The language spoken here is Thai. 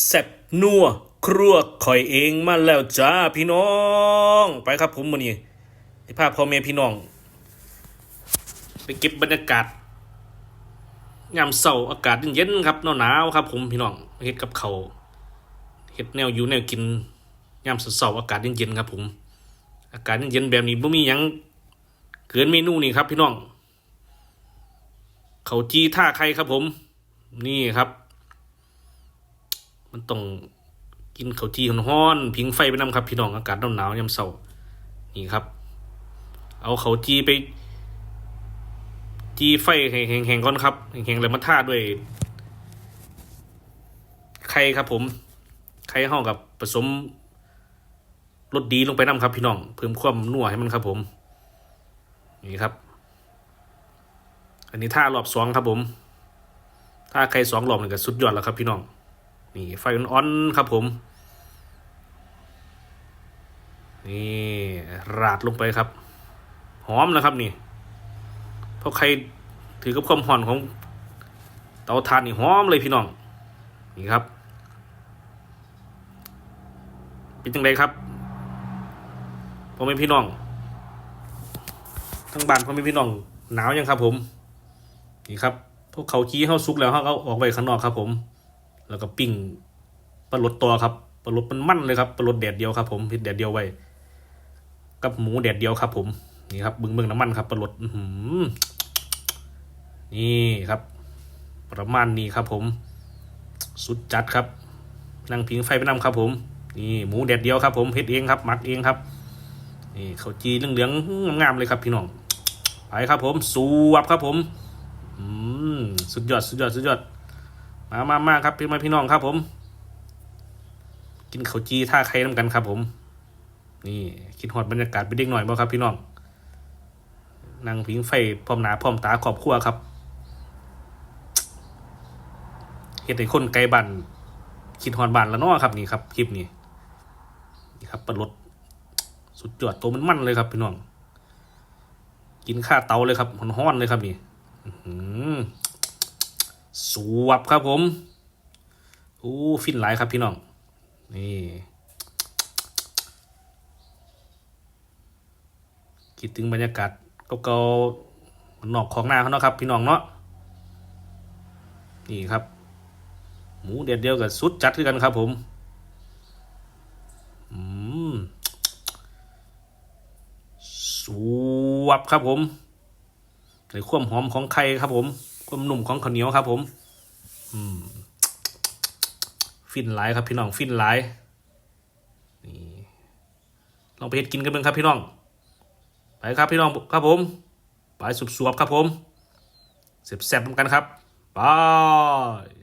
แซ่บนัวครัวข่อยเองมาแล้วจ้าพี่น้อง ไปครับผมวันนี้ที่พาพ่อแม่พี่น้อง ไปเก็บบรรยากาศยามเสาร์อากาศเย็นๆครับหนาวๆครับ ผมพี่น้องเฮ็ดกับเขาเฮ็ดแนวอยู่แนวกินยามเสาร์ๆอากาศเย็นๆครับ ผม อากาศเย็นๆแบบนี้บ่มีหยังเกินเมนูนี่ครับ พี่น้องเขาจีท่าใครครับผม นี่ครับ มันต้องกินข้าวจีฮ้อนๆผิงไฟไปนำครับ พี่น้องอากาศหนาวๆยามเช้านี่ครับ เอาข้าวจีไป จีไฟแห้งๆก่อนครับแห้งๆแล้วมาทาด้วยไข่ครับ ผมไข่ห้องกับผสมรสดีลงไปนำครับ พี่น้องเพิ่มความนัวให้มันครับผม นี่ครับ อันนี้ท่ารอบสองครับผม ถ้าใครสองรอบนี่ก็สุดยอดแล้วครับพี่น้อง นี่ไฟอ่อนๆครับผม นี่ราดลงไปครับ หอมนะครับนี่ เพราะใครถือกับความหอนของเตาถ่านนี่หอมเลยพี่น้อง นี่ครับ เป็นจังไดครับพ่อแม่พี่น้องทั้งบ้านพ่อแม่พี่น้องหนาวยังครับผม นี่ครับ พวกเขาขี้เข้าซุกแล้วเขาเอาออกไปข้างนอกครับผม แล้วก็ปิ้งปลาลดตัวครับปลาลดมันมั่นเลยครับปลาลดแดดเดียวครับ ผมเห็ดแดดเดียวไว้ กับหมูแดดเดียวครับ ผมนี่ครับบึงเบึงน้ำมันครับปลาลดอื้อหือนี่ครับ ประมาณนี้ครับ ผม สุดจัดครับนั่งพิงไฟไปนำครับ ผมนี่หมูแดดเดียวครับ ผมเฮ็ดเองครับหมักเองครับนี่ข้าวจีเหลืองๆงามๆเลยครับ พี่น้องไปครับ ผมสูบครับ ผม อืมสุดยอดสุดยอดสุดยอด มามามาครับพี่มาพี่น้องครับผม กินข้าวจีท่าไข่น้ำกันครับผม นี่คิดฮอดบรรยากาศไปเด็กหน่อยบ่ครับ พี่น้องนั่งผิงไฟพร้อมหนาพร้อมตาขอบครัวครับเฮ็ดให้คนไกลบ้านคิดฮอดบานแล้วนาะครับนี่ครับคลิปนี้นี่ครับปลาลดสุดยอดตัวมันมันเลยครับ พี่น้อง กินข้าเตาเลยครับฮ้อนๆเลยครับนี่อื สวบครับผมอู้ฟินหลายครับพี่น้อง นี่คิดถึงบรรยากาศเก่าๆนอกของหน้าเขาเนาะครับ พี่น้องเนาะนี่ครับ หมูเด็ดเดียวกับสุดจัดคือกันครับผมอืมสวบครับผมในความหอมของไข่ครับผมความนุ่มของข้าวเหนียวครับผม ฟินไลท์ครับพี่น้องฟินไลท์นี่ลองไปเฮ็ดกินกันเบ้างครับพี่น้อง ไปครับพี่น้องครับผม ไปสุบๆครับผมเสียบๆเหมือนกันครับบาย